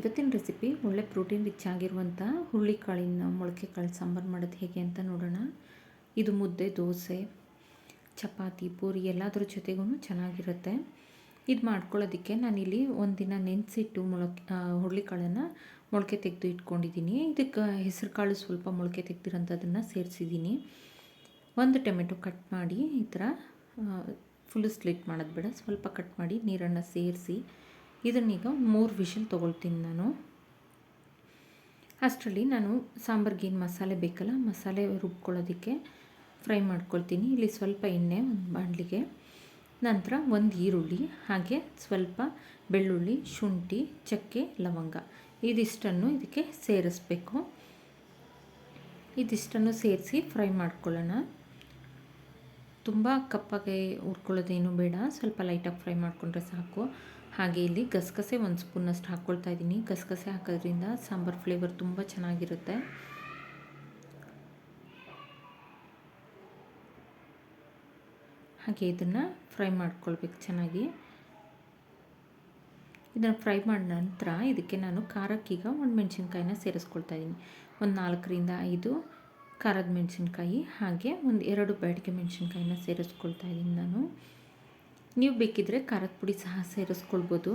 ಇವತ್ತಿನ ರೆಸಿಪಿ ಒಳ್ಳೆ protein rich ಆಗಿರುವಂಥ ಹುರುಳಿಕಾಳಿನ ಮೊಳಕೆ ಕಾಳು ಸಾಂಬಾರು ಮಾಡೋದು ಹೇಗೆ ಅಂತ ನೋಡೋಣ. ಇದು ಮುದ್ದೆ, ದೋಸೆ, ಚಪಾತಿ, ಪೂರಿ ಎಲ್ಲದರ ಜೊತೆಗೂ ಚೆನ್ನಾಗಿರುತ್ತೆ. ಇದು ಮಾಡ್ಕೊಳ್ಳೋದಕ್ಕೆ ನಾನಿಲ್ಲಿ ಒಂದಿನ ನೆನೆಸಿಟ್ಟು ಮೊಳಕೆ ಹುರುಳಿಕಾಳನ್ನು ಮೊಳಕೆ ತೆಗೆದು ಇಟ್ಕೊಂಡಿದ್ದೀನಿ. ಇದಕ್ಕೆ ಹೆಸರು ಕಾಳು ಸ್ವಲ್ಪ ಮೊಳಕೆ ತೆಗೆದಿರೋಂಥದ್ದನ್ನು ಸೇರಿಸಿದ್ದೀನಿ. ಒಂದು ಟೊಮೆಟೊ ಕಟ್ ಮಾಡಿ ಈ ಥರ ಫುಲ್ ಸ್ಲಿಟ್ ಮಾಡೋದು ಬೇಡ. ಸ್ವಲ್ಪ ಕಟ್ ಮಾಡಿ ನೀರನ್ನು ಸೇರಿಸಿ ಇದನ್ನೀಗ ಮೂರು ವಿಷಲ್ ತೊಗೊಳ್ತೀನಿ ನಾನು. ಅಷ್ಟರಲ್ಲಿ ನಾನು ಸಾಂಬಾರ್ಗೆ ಏನು ಮಸಾಲೆ ಬೇಕಲ್ಲ, ಮಸಾಲೆ ರುಬ್ಕೊಳ್ಳೋದಕ್ಕೆ ಫ್ರೈ ಮಾಡ್ಕೊಳ್ತೀನಿ. ಇಲ್ಲಿ ಸ್ವಲ್ಪ ಎಣ್ಣೆ, ಒಂದು ಬಾಣಲಿಗೆ. ನಂತರ ಒಂದು ಈರುಳ್ಳಿ, ಹಾಗೆ ಸ್ವಲ್ಪ ಬೆಳ್ಳುಳ್ಳಿ, ಶುಂಠಿ, ಚಕ್ಕೆ, ಲವಂಗ. ಇದಿಷ್ಟನ್ನು ಇದಕ್ಕೆ ಸೇರಿಸ್ಬೇಕು. ಇದಿಷ್ಟನ್ನು ಸೇರಿಸಿ ಫ್ರೈ ಮಾಡ್ಕೊಳ್ಳೋಣ. ತುಂಬ ಕಪ್ಪಾಗೆ ಹುರ್ಕೊಳ್ಳೋದೇನು ಬೇಡ. ಸ್ವಲ್ಪ ಲೈಟಾಗಿ ಫ್ರೈ ಮಾಡಿಕೊಂಡ್ರೆ ಸಾಕು. ಹಾಗೆ ಇಲ್ಲಿ ಗಸಗಸೆ ಒಂದು ಸ್ಪೂನಷ್ಟು ಹಾಕ್ಕೊಳ್ತಾ ಇದ್ದೀನಿ. ಗಸಗಸೆ ಹಾಕೋದ್ರಿಂದ ಸಾಂಬಾರು ಫ್ಲೇವರ್ ತುಂಬ ಚೆನ್ನಾಗಿರುತ್ತೆ. ಹಾಗೆ ಇದನ್ನು ಫ್ರೈ ಮಾಡ್ಕೊಳ್ಬೇಕು ಚೆನ್ನಾಗಿ. ಇದನ್ನು ಫ್ರೈ ಮಾಡಿದ ನಂತರ ಇದಕ್ಕೆ ನಾನು ಖಾರಕ್ಕೀಗ ಒಂದು ಮೆಣಸಿನ್ಕಾಯಿನ ಸೇರಿಸ್ಕೊಳ್ತಾ ಇದ್ದೀನಿ. ಒಂದು ನಾಲ್ಕರಿಂದ ಐದು ಖಾರದ ಮೆಣಸಿನ್ಕಾಯಿ ಹಾಗೆ ಒಂದು ಎರಡು ಬ್ಯಾಡಿಗೆ ಮೆಣಸಿನ್ಕಾಯಿನ ಸೇರಿಸ್ಕೊಳ್ತಾ ಇದ್ದೀನಿ ನಾನು. ನೀವು ಬೇಕಿದ್ದರೆ ಖಾರದ ಪುಡಿ ಸಹ ಸೇರಿಸ್ಕೊಳ್ಬೋದು.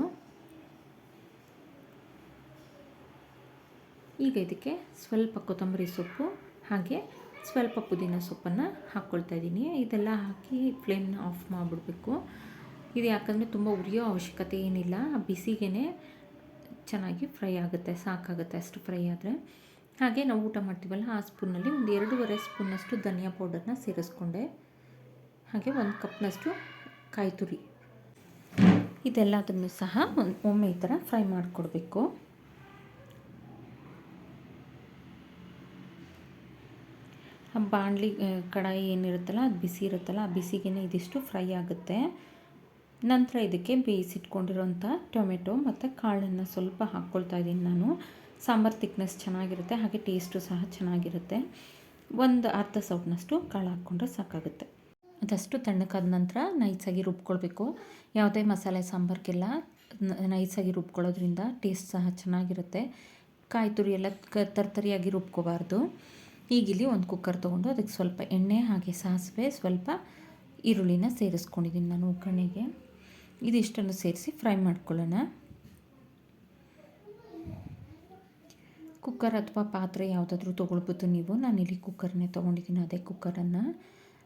ಈಗ ಇದಕ್ಕೆ ಸ್ವಲ್ಪ ಕೊತ್ತಂಬರಿ ಸೊಪ್ಪು ಹಾಗೆ ಸ್ವಲ್ಪ ಪುದೀನ ಸೊಪ್ಪನ್ನು ಹಾಕ್ಕೊಳ್ತಾ ಇದ್ದೀನಿ. ಇದೆಲ್ಲ ಹಾಕಿ ಫ್ಲೇಮ್ನ ಆಫ್ ಮಾಡಿಬಿಡ್ಬೇಕು. ಇದು ಯಾಕಂದರೆ ತುಂಬ ಉರಿಯೋ ಅವಶ್ಯಕತೆ ಏನಿಲ್ಲ. ಬಿಸಿಗೇ ಚೆನ್ನಾಗಿ ಫ್ರೈ ಆಗುತ್ತೆ, ಸಾಕಾಗುತ್ತೆ ಅಷ್ಟು ಫ್ರೈ ಆದರೆ. ಹಾಗೆ ನಾವು ಊಟ ಮಾಡ್ತೀವಲ್ಲ, ಆ ಸ್ಪೂನಲ್ಲಿ ಒಂದು ಎರಡೂವರೆ ಸ್ಪೂನಷ್ಟು ಧನಿಯಾ ಪೌಡರ್ನ ಸೇರಿಸ್ಕೊಂಡೆ. ಹಾಗೆ ಒಂದು ಕಪ್ನಷ್ಟು ಕಾಯಿ ತುರಿ ಇದೆಲ್ಲದನ್ನು ಸಹ ಒಮ್ಮೆ ಈ ಥರ ಫ್ರೈ ಮಾಡಿಕೊಡ್ಬೇಕು. ಬಾಣಲಿ ಕಡಾಯಿ ಏನಿರುತ್ತಲ್ಲ, ಅದು ಬಿಸಿ ಇರುತ್ತಲ್ಲ, ಆ ಬಿಸಿಗೆ ಇದಿಷ್ಟು ಫ್ರೈ ಆಗುತ್ತೆ. ನಂತರ ಇದಕ್ಕೆ ಬೇಯಿಸಿಟ್ಕೊಂಡಿರೋಂಥ ಟೊಮೆಟೊ ಮತ್ತು ಕಾಳನ್ನು ಸ್ವಲ್ಪ ಹಾಕ್ಕೊಳ್ತಾ ಇದ್ದೀನಿ ನಾನು. ಸಾಂಬಾರು ತಿಕ್ನೆಸ್ ಚೆನ್ನಾಗಿರುತ್ತೆ, ಹಾಗೆ ಟೇಸ್ಟು ಸಹ ಚೆನ್ನಾಗಿರುತ್ತೆ. ಒಂದು ಅರ್ಧ ಸೌಟ್ನಷ್ಟು ಕಾಳು ಹಾಕ್ಕೊಂಡ್ರೆ ಸಾಕಾಗುತ್ತೆ. ಅದಷ್ಟು ತಣ್ಣಕ್ಕಾದ ನಂತರ ನೈಸಾಗಿ ರುಬ್ಕೊಳ್ಬೇಕು. ಯಾವುದೇ ಮಸಾಲೆ, ಸಾಂಬಾರಿಗೆಲ್ಲ ನೈಸಾಗಿ ರುಬ್ಕೊಳ್ಳೋದ್ರಿಂದ ಟೇಸ್ಟ್ ಸಹ ಚೆನ್ನಾಗಿರುತ್ತೆ. ಕಾಯಿ ತುರಿ ಎಲ್ಲ ಕ, ತರ್ತರಿಯಾಗಿ ರುಬ್ಕೋಬಾರ್ದು. ಈಗಿಲ್ಲಿ ಒಂದು ಕುಕ್ಕರ್ ತೊಗೊಂಡು ಅದಕ್ಕೆ ಸ್ವಲ್ಪ ಎಣ್ಣೆ ಹಾಗೆ ಸಾಸಿವೆ, ಸ್ವಲ್ಪ ಈರುಳ್ಳಿನ ಸೇರಿಸ್ಕೊಂಡಿದ್ದೀನಿ ನಾನು ಒಗ್ಗರಣೆಗೆ ಇದಿಷ್ಟನ್ನು ಸೇರಿಸಿ ಫ್ರೈ ಮಾಡ್ಕೊಳ್ಳೋಣ. ಕುಕ್ಕರ್ ಅಥವಾ ಪಾತ್ರೆ ಯಾವುದಾದ್ರೂ ತೊಗೊಳ್ಬೋದು ನೀವು, ನಾನಿಲ್ಲಿ ಕುಕ್ಕರ್ನೇ ತೊಗೊಂಡಿದ್ದೀನಿ, ಅದೇ ಕುಕ್ಕರನ್ನು.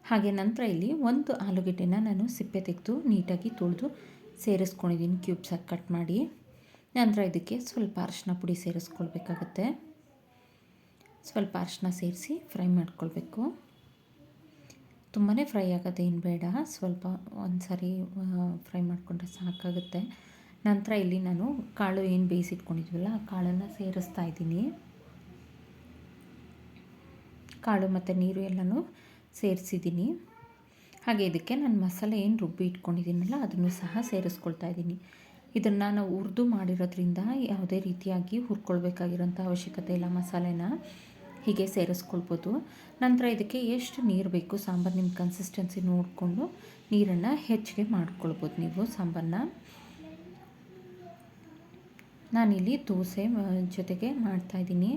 ಹಾಗೆ ನಂತರ ಇಲ್ಲಿ ಒಂದು ಆಲೂಗಡ್ಡೆನ ನಾನು ಸಿಪ್ಪೆ ತೆಗೆದು ನೀಟಾಗಿ ತೊಳೆದು ಸೇರಿಸ್ಕೊಂಡಿದ್ದೀನಿ. ಕ್ಯೂಬ್ಸಾಗಿ ಕಟ್ ಮಾಡಿ. ನಂತರ ಇದಕ್ಕೆ ಸ್ವಲ್ಪ ಅರಶಿನ ಪುಡಿ ಸೇರಿಸ್ಕೊಳ್ಬೇಕಾಗತ್ತೆ. ಸ್ವಲ್ಪ ಅರಶಿನ ಸೇರಿಸಿ ಫ್ರೈ ಮಾಡ್ಕೊಳ್ಬೇಕು. ತುಂಬಾ ಫ್ರೈ ಆಗೋದೇನು ಬೇಡ. ಸ್ವಲ್ಪ ಒಂದು ಸಾರಿ ಫ್ರೈ ಮಾಡಿಕೊಂಡ್ರೆ ಸಾಕಾಗುತ್ತೆ. ನಂತರ ಇಲ್ಲಿ ನಾನು ಕಾಳು ಏನು ಬೇಯಿಸಿಟ್ಕೊಂಡಿದ್ವಲ್ಲ, ಆ ಕಾಳನ್ನು ಸೇರಿಸ್ತಾ ಇದ್ದೀನಿ. ಕಾಳು ಮತ್ತು ನೀರು ಎಲ್ಲನೂ ಸೇರಿಸಿದ್ದೀನಿ. ಹಾಗೆ ಇದಕ್ಕೆ ನಾನು ಮಸಾಲೆ ಏನು ರುಬ್ಬಿ ಇಟ್ಕೊಂಡಿದ್ದೀನಲ್ಲ, ಅದನ್ನು ಸಹ ಸೇರಿಸ್ಕೊಳ್ತಾ ಇದ್ದೀನಿ. ಇದನ್ನು ನಾವು ಹುರಿದು ಮಾಡಿರೋದ್ರಿಂದ ಯಾವುದೇ ರೀತಿಯಾಗಿ ಹುರ್ಕೊಳ್ಬೇಕಾಗಿರೋಂಥ ಅವಶ್ಯಕತೆ ಇಲ್ಲ ಮಸಾಲೆನ. ಹೀಗೆ ಸೇರಿಸ್ಕೊಳ್ಬೋದು. ನಂತರ ಇದಕ್ಕೆ ಎಷ್ಟು ನೀರು ಬೇಕು, ಸಾಂಬಾರು ನಿಮ್ಮ ಕನ್ಸಿಸ್ಟೆನ್ಸಿ ನೋಡಿಕೊಂಡು ನೀರನ್ನು ಹೆಚ್ಚಿಗೆ ಮಾಡ್ಕೊಳ್ಬೋದು ನೀವು ಸಾಂಬಾರನ್ನ. ನಾನಿಲ್ಲಿ ದೋಸೆ ಜೊತೆಗೆ ಮಾಡ್ತಾಯಿದ್ದೀನಿ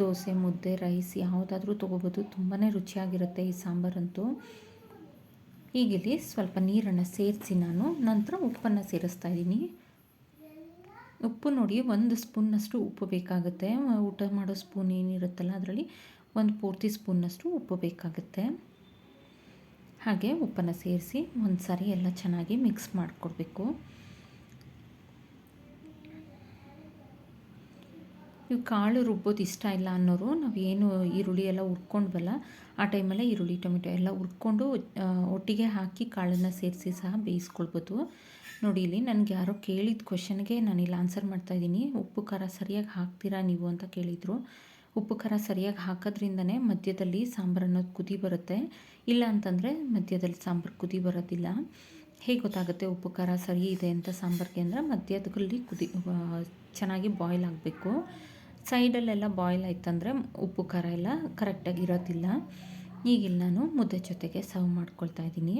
ದೋಸೆ, ಮುದ್ದೆ, ರೈಸ್ ಯಾವುದಾದ್ರೂ ತೊಗೋಬೋದು. ತುಂಬಾ ರುಚಿಯಾಗಿರುತ್ತೆ ಈ ಸಾಂಬಾರಂತೂ. ಈಗಿಲ್ಲಿ ಸ್ವಲ್ಪ ನೀರನ್ನು ಸೇರಿಸಿ ನಾನು. ನಂತರ ಉಪ್ಪನ್ನು ಸೇರಿಸ್ತಾ ಇದ್ದೀನಿ. ಉಪ್ಪು ನೋಡಿ, ಒಂದು ಸ್ಪೂನ್ನಷ್ಟು ಉಪ್ಪು ಬೇಕಾಗುತ್ತೆ. ಊಟ ಮಾಡೋ ಸ್ಪೂನ್ ಏನಿರುತ್ತಲ್ಲ ಅದರಲ್ಲಿ ಒಂದು ಪೂರ್ತಿ ಸ್ಪೂನ್ನಷ್ಟು ಉಪ್ಪು ಬೇಕಾಗುತ್ತೆ. ಹಾಗೆ ಉಪ್ಪನ್ನು ಸೇರಿಸಿ ಒಂದು ಸಾರಿ ಎಲ್ಲ ಚೆನ್ನಾಗಿ ಮಿಕ್ಸ್ ಮಾಡಿಕೊಡ್ಬೇಕು. ನೀವು ಕಾಳು ರುಬ್ಬೋದು ಇಷ್ಟ ಇಲ್ಲ ಅನ್ನೋರು ನಾವು ಏನು ಈರುಳ್ಳಿ ಎಲ್ಲ ಹುರ್ಕೊಂಡ್ವಲ್ಲ, ಆ ಟೈಮಲ್ಲೇ ಈರುಳ್ಳಿ, ಟೊಮೆಟೊ ಎಲ್ಲ ಹುರ್ಕೊಂಡು ಒಟ್ಟಿಗೆ ಹಾಕಿ ಕಾಳನ್ನು ಸೇರಿಸಿ ಸಹ ಬೇಯಿಸ್ಕೊಳ್ಬೋದು. ನೋಡಿ ಇಲ್ಲಿ ನನಗೆ ಯಾರೋ ಕೇಳಿದ ಕ್ವಶನ್ಗೆ ನಾನಿಲ್ಲಿ ಆನ್ಸರ್ ಮಾಡ್ತಾಯಿದ್ದೀನಿ ಉಪ್ಪು, ಖಾರ ಸರಿಯಾಗಿ ಹಾಕ್ತೀರಾ ನೀವು ಅಂತ ಕೇಳಿದರು. ಉಪ್ಪು, ಖಾರ ಸರಿಯಾಗಿ ಹಾಕೋದ್ರಿಂದನೇ ಮಧ್ಯದಲ್ಲಿ ಸಾಂಬಾರು ಅನ್ನೋದು ಕುದಿ ಬರುತ್ತೆ. ಇಲ್ಲ ಅಂತಂದರೆ ಮಧ್ಯದಲ್ಲಿ ಸಾಂಬಾರು ಕುದಿ ಬರೋದಿಲ್ಲ. ಹೇಗೆ ಗೊತ್ತಾಗುತ್ತೆ ಉಪ್ಪು, ಖಾರ ಸರಿ ಇದೆ ಅಂತ ಸಾಂಬಾರಿಗೆ ಅಂದರೆ ಮಧ್ಯದಲ್ಲಿ ಕುದಿ ಚೆನ್ನಾಗಿ ಬಾಯ್ಲ್ ಆಗಬೇಕು. ಸೈಡಲ್ಲೆಲ್ಲ ಬಾಯ್ಲ್ ಆಯ್ತಂದರೆ ಉಪ್ಪು, ಖಾರ ಎಲ್ಲ ಕರೆಕ್ಟಾಗಿ ಇರೋದಿಲ್ಲ. ಈಗಿಲ್ಲ ನಾನು ಮುದ್ದೆ ಜೊತೆಗೆ ಸರ್ವ್ ಮಾಡ್ಕೊಳ್ತಾ ಇದ್ದೀನಿ.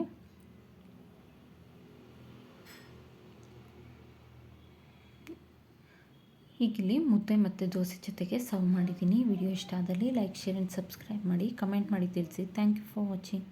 ಈಗಿಲ್ಲಿ ಮುದ್ದೆ ಮತ್ತು ದೋಸೆ ಜೊತೆಗೆ ಸರ್ವ್ ಮಾಡಿದ್ದೀನಿ. ವಿಡಿಯೋ ಇಷ್ಟ ಆದಲ್ಲಿ ಲೈಕ್ ಶೇರ್ ಆ್ಯಂಡ್ ಸಬ್ಸ್ಕ್ರೈಬ್ ಮಾಡಿ ಕಮೆಂಟ್ ಮಾಡಿ ತಿಳಿಸಿ. Thank you for watching